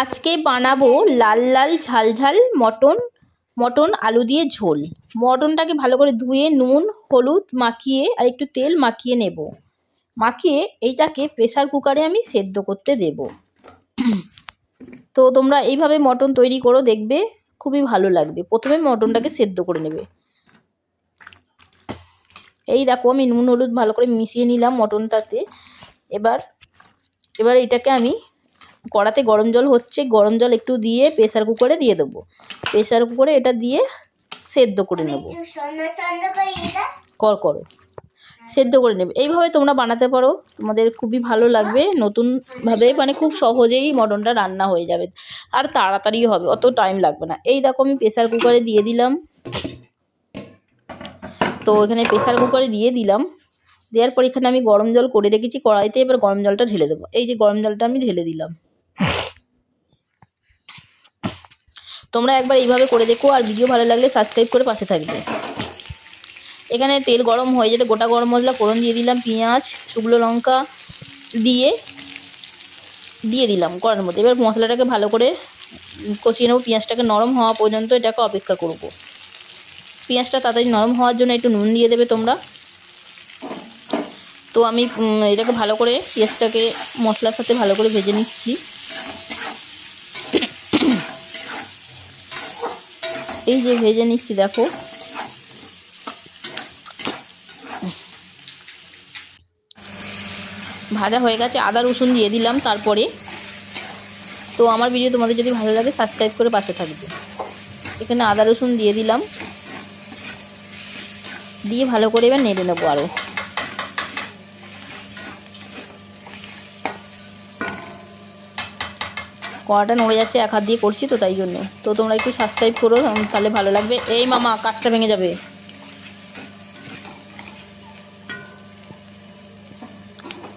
আজকে বানাবো লাল লাল ঝাল ঝাল মটন মটন আলু দিয়ে ঝোল। মটনটাকে ভালো করে ধুয়ে, নুন, হলুদ মাখিয়ে আর একটু তেল মাখিয়ে নেব। মাখিয়ে এইটাকে প্রেসার কুকারে আমি সেদ্ধ করতে দেব। তো তোমরা এইভাবে মটন তৈরি করো, দেখবে খুবই ভালো লাগবে। প্রথমে মটনটাকে সেদ্ধ করে নেবে। এই দেখো আমি নুন, হলুদ ভালো করে মিশিয়ে নিলাম মটনটাতে। এবার এবার এটাকে আমি কড়াতে গরম জল হচ্ছে, গরম জল একটু দিয়ে প্রেসার কুকারে দিয়ে দেবো। প্রেসার কুকারে এটা দিয়ে সেদ্ধ করে নেব। কর, করো। সেদ্ধ করে নেবে। এইভাবে তোমরা বানাতে পারো। তোমাদের খুবই ভালো লাগবে। নতুনভাবে মানে খুব সহজেই মটনটা রান্না হয়ে যাবে। আর তাড়াতাড়ি হবে, অত টাইম লাগবে না। এই দেখো আমি প্রেসার কুকারে দিয়ে দিলাম। তো এখানে প্রেসার কুকারে দিয়ে দিলাম। দেওয়ার পর এখানে আমি গরম জল করে রেখেছি। কড়াইতে এবার গরম জলটা ঢেলে দেবো। এই যে গরম জলটা আমি ঢেলে দিলাম। তোমরা একবার এইভাবে করে দেখো, আর ভিডিও ভালো লাগলে সাবস্ক্রাইব করে পাশে থাকবে। এখানে তেল গরম হয়ে যেতে গোটা গরম মশলা, ফোড়ন দিয়ে দিলাম, পেঁয়াজ, শুকনো লঙ্কা দিয়ে দিয়ে দিলাম কড়ার মধ্যে। এবার মশলাটাকে ভালো করে কষিয়ে নেব। পেঁয়াজটাকে নরম হওয়া পর্যন্ত এটাকে অপেক্ষা করব। পেঁয়াজটা তাড়াতাড়ি নরম হওয়ার জন্য একটু নুন দিয়ে দেবে তোমরা। তো আমি এটাকে ভালো করে পেঁয়াজটাকে মশলার সাথে ভালো করে ভেজে নিচ্ছি। এই যে ভেজে নিচ্ছি, দেখো। ভাজা হয়ে গেছে, আদা, রসুন দিয়ে দিলাম তারপরে। তো আমার ভিডিও তোমাদের যদি ভালো লাগে সাবস্ক্রাইব করে পাশে থাকবে। এখানে আদা, রসুন দিয়ে দিলাম। দিয়ে ভালো করে এবার নেড়ে নেব আরও কড়াটা নড়ে যাচ্ছে, এক হাত দিয়ে করছি তো তাই জন্য। তো তোমরা একটু সাবস্ক্রাইব করো তাহলে ভালো লাগবে। এই মামা, কাজটা ভেঙে যাবে।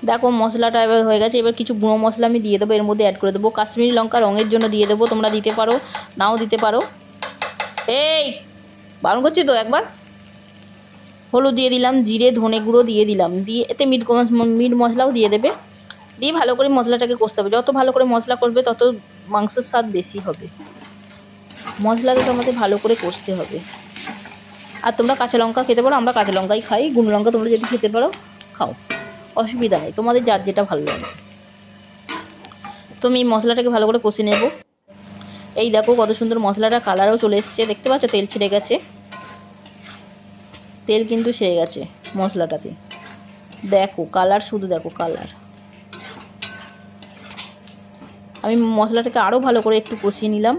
দেখো, মশলাটা এবার হয়ে গেছে। এবার কিছু গুঁড়ো মশলা আমি দিয়ে দেবো, এর মধ্যে অ্যাড করে দেবো। কাশ্মীরি লঙ্কা রঙের জন্য দিয়ে দেবো, তোমরা দিতে পারো, নাও দিতে পারো। এই, বারণ করছি তো একবার? হলুদ দিয়ে দিলাম, জিরে, ধনে গুঁড়ো দিয়ে দিলাম। দিয়ে এতে মিট মিট মশলাও দিয়ে দেবে। দিয়ে ভালো করে মশলাটাকে কষতে হবে। যত ভালো করে মশলা করবে তত মাংসের স্বাদ বেশি হবে। মশলাকে তোমাকে ভালো করে কষতে হবে। আর তোমরা কাঁচা লঙ্কা খেতে পারো, আমরা কাঁচা লঙ্কাই খাই। গুঁড়ো লঙ্কা তোমরা যদি খেতে পারো, খাও। অসুবিধা নেই, তোমাদের যার যেটা ভালো লাগে। তো আমি মশলাটাকে ভালো করে কষে নেব। এই দেখো কত সুন্দর মশলাটা, কালারও চলে এসছে। দেখতে পাচ্ছ? তেল ছেড়ে গেছে। তেল কিন্তু সেরে গেছে মশলাটাতে। দেখো, কালার শুধু দেখো, কালার। আমি মশলাটাকে আরও ভালো করে একটু কষিয়ে নিলাম।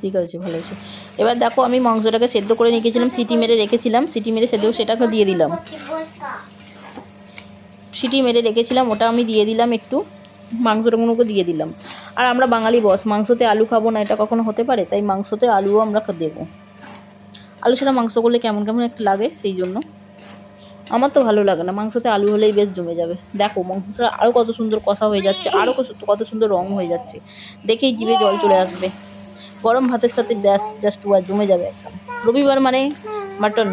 ঠিক আছে ভালো আছে এবার দেখো আমি মাংসটাকে সেদ্ধ করে রেখেছিলাম সিটি মেরে রেখেছিলাম সিটি মেরে সেদ্ধ সেটাকে দিয়ে দিলাম। সিটি মেরে রেখেছিলাম ওটা আমি দিয়ে দিলাম একটু মাংসটাগুলোকে দিয়ে দিলাম। আর আমরা বাঙালি বস মাংসতে আলু খাব না এটা কখনো হতে পারে তাই মাংসতে আলুও আমরা দেবো। আলু ছাড়া মাংস করলে কেমন কেমন একটা লাগে সেই জন্য। আমার তো ভালো লাগে না। মাংসতে আলু হলেই বেশ জমে যাবে। দেখো, মাংসটা আরও কত সুন্দর কষা হয়ে যাচ্ছে আরও কত সুন্দর রং হয়ে যাচ্ছে। দেখেই জিভে জল চলে আসবে। গরম ভাতের সাথে ব্যাস, জাস্ট ওয়া জমে যাবে একদম। রবিবার মানে মাটন।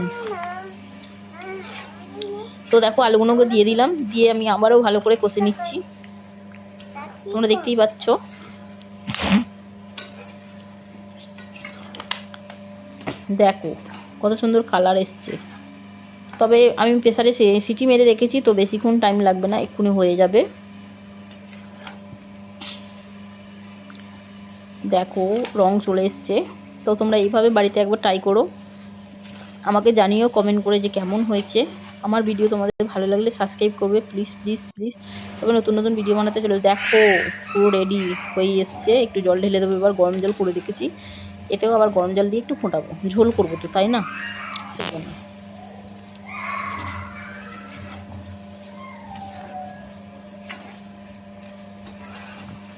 তো দেখো, আলুগুলোকে দিয়ে দিলাম। দিয়ে আমি আবারও ভালো করে কষে নিচ্ছি। তোমরা দেখতেই পাচ্ছ। দেখো, কত সুন্দর কালার এসছে। তবে আমি প্রেসারে সিটি মেরে রেখেছি, তো বেশিক্ষণ টাইম লাগবে না, এক্ষুনি হয়ে যাবে। দেখো, রং চলে এসছে। তো তোমরা এইভাবে বাড়িতে একবার ট্রাই করো। আমাকে জানিও কমেন্ট করে যে কেমন হয়েছে। আমার ভিডিও তোমাদের ভালো লাগলে সাবস্ক্রাইব করবে প্লিজ প্লিজ প্লিজ তবে নতুন নতুন ভিডিও বানাতে চলে। দেখো, পুরো রেডি হয়ে এসছে। একটু জল ঢেলে দেবো, এবার গরম জল করে রেখেছি। এতেও আবার গরম জল দিয়ে একটু ফোটাবো। ঝোল করব তো, তাই না? সেজন্য।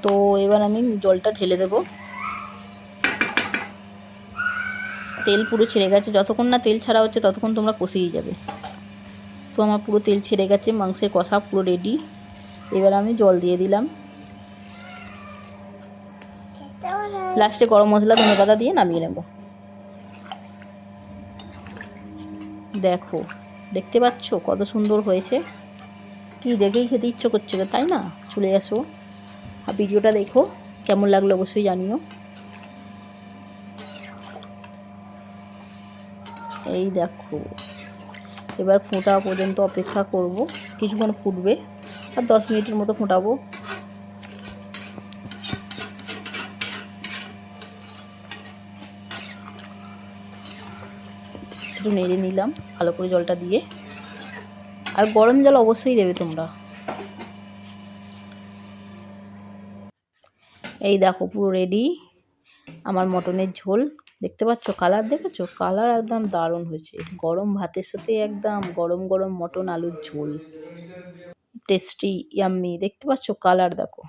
তো এবার আমি জলটা ঢেলে দেব। তেল পুরো ছেড়ে গেছে, যতক্ষণ না তেল ছাড়া হচ্ছে ততক্ষণ তোমরা কষিয়ে যাবে। তো আমার পুরো তেল ছেড়ে গেছে, মাংসের কষা পুরো রেডি এবার আমি জল দিয়ে দিলাম। লাস্টে গরম মশলা, ধনে পাতা দিয়ে নামিয়ে নেব। দেখো, দেখতে পাচ্ছ কত সুন্দর হয়েছে? কি দেখেই খেতে ইচ্ছে করছে তাই না? চলে আসো আর ভিডিওটা দেখো, কেমন লাগল অবশ্যই জানিও। এই দেখো, এবার ফোঁটা পর্যন্ত অপেক্ষা করব, কিছুক্ষণ ফুটবে, আর দশ মিনিটের মতো ফোঁটাবো। একটু নেড়ে নিলাম, ভালো করে জলটা দিয়ে। আর গরম জল অবশ্যই দেবে তোমরা। এই দেখো পুরো রেডি আমার মটনের ঝোল, দেখতে পাচ্ছ কালার দেখেছ? কালার একদম দারুণ হয়েছে। গরম ভাতের সাথে একদম গরম গরম মটন আলুর ঝোল। টেস্টি ইয়াম্মি দেখতে পাচ্ছ কালার দেখো।